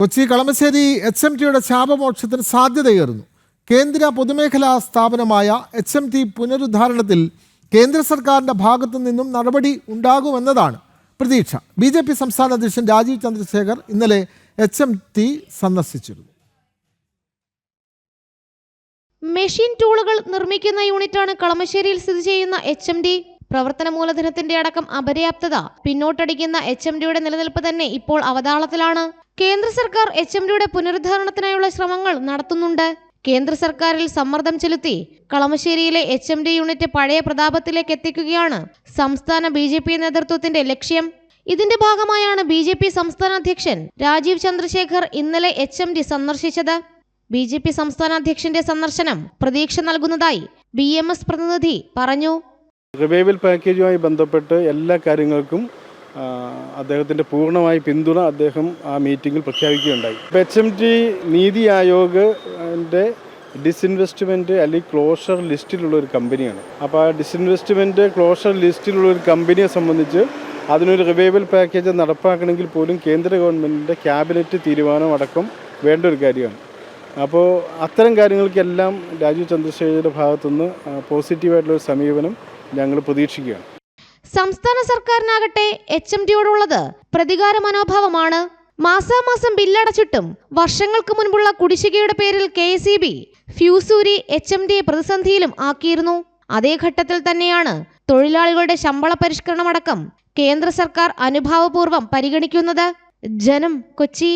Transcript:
Kochi Kalamassery H M ടിയുടെ ശാപമോക്ഷത്തിന് സാധ്യതയേറുന്നു. കേന്ദ്ര പൊതുമേഖലാ സ്ഥാപനമായ എച്ച് എം ടി പുനരുദ്ധാരണത്തിൽ കേന്ദ്ര സർക്കാരിന്റെ ഭാഗത്തു നിന്നും നടപടി ഉണ്ടാകുമെന്നതാണ് പ്രതീക്ഷ. ബി ജെ പി സംസ്ഥാന അധ്യക്ഷൻ രാജീവ് ചന്ദ്രശേഖർ ഇന്നലെ എച്ച് എം ടി സന്ദർശിച്ചിരുന്നു. മെഷീൻ ടൂളുകൾ നിർമ്മിക്കുന്ന യൂണിറ്റാണ് കളമശ്ശേരിയിൽ സ്ഥിതി ചെയ്യുന്ന എച്ച് എം ഡി പ്രവർത്തന മൂലധനത്തിന്റെ അടക്കം അപര്യാപ്തത പിന്നോട്ടടിക്കുന്ന എച്ച് എം ഡിയുടെ നിലനിൽപ്പ് തന്നെ ഇപ്പോൾ അവതാളത്തിലാണ്. കേന്ദ്ര സർക്കാർ എച്ച് എം ഡിയുടെ പുനരുദ്ധാരണത്തിനായുള്ള ശ്രമങ്ങൾ നടത്തുന്നുണ്ട്. കേന്ദ്ര സർക്കാരിൽ സമ്മർദ്ദം ചെലുത്തി കളമശ്ശേരിയിലെ എച്ച് എം ഡി യൂണിറ്റ് പഴയ പ്രതാപത്തിലേക്ക് എത്തിക്കുകയാണ് സംസ്ഥാന ബി ജെ പി നേതൃത്വത്തിന്റെ ലക്ഷ്യം. ഇതിന്റെ ഭാഗമായാണ് ബി ജെ പി സംസ്ഥാന അധ്യക്ഷൻ രാജീവ് ചന്ദ്രശേഖർ ഇന്നലെ എച്ച് എം ഡി സന്ദർശിച്ചത്. ബി ജെ പി സംസ്ഥാന അധ്യക്ഷന്റെ സന്ദർശനം പ്രതീക്ഷ നൽകുന്നതായി ബി എം എസ് പ്രതിനിധി പറഞ്ഞു. റിവൈവൽ പാക്കേജുമായി ബന്ധപ്പെട്ട് എല്ലാ കാര്യങ്ങൾക്കും അദ്ദേഹത്തിന്റെ പൂർണമായ പിന്തുണ അദ്ദേഹം ആ മീറ്റിങ്ങിൽ പ്രഖ്യാപിക്കുകയുണ്ടായി. എച്ച് എം ടി നീതി ആയോഗിന്റെ ഡിസ്ഇൻവെസ്റ്റ്മെന്റ് അല്ലെങ്കിൽ ക്ലോഷർ ലിസ്റ്റിലുള്ള ഒരു കമ്പനിയാണ്. അപ്പോൾ ആ ഡിസ്ഇൻവെസ്റ്റ്മെന്റ് ക്ലോഷർ ലിസ്റ്റിലുള്ള ഒരു കമ്പനിയെ സംബന്ധിച്ച് അതിനൊരു റിവൈവൽ പാക്കേജ് നടപ്പാക്കണമെങ്കിൽ പോലും കേന്ദ്ര ഗവൺമെന്റിന്റെ ക്യാബിനറ്റ് തീരുമാനം അടക്കം വേണ്ട ഒരു കാര്യമാണ്. അപ്പോൾ അത്തരം കാര്യങ്ങൾക്കെല്ലാം രാജീവ് ചന്ദ്രശേഖരന്റെ ഭാഗത്തുനിന്ന് പോസിറ്റീവായിട്ടുള്ള ഒരു സമീപനം ഞങ്ങൾ പ്രതീക്ഷിക്കുകയാണ്. സംസ്ഥാന സർക്കാരിനാകട്ടെ എച്ച് എം ടിയോടുള്ളത് പ്രതികാര മനോഭാവമാണ് മാസാമാസം ബില്ലടച്ചിട്ടും വർഷങ്ങൾക്ക് മുൻപുള്ള കുടിശ്ശികയുടെ പേരിൽ കെ ഇ ബി ഫ്യൂസൂരി എച്ച് എം ഡിയെ പ്രതിസന്ധിയിലും ആക്കിയിരുന്നു. അതേ ഘട്ടത്തിൽ തന്നെയാണ് തൊഴിലാളികളുടെ ശമ്പള പരിഷ്കരണമടക്കം കേന്ദ്ര സർക്കാർ അനുഭാവപൂർവം പരിഗണിക്കുന്നത്. ജനം കൊച്ചി.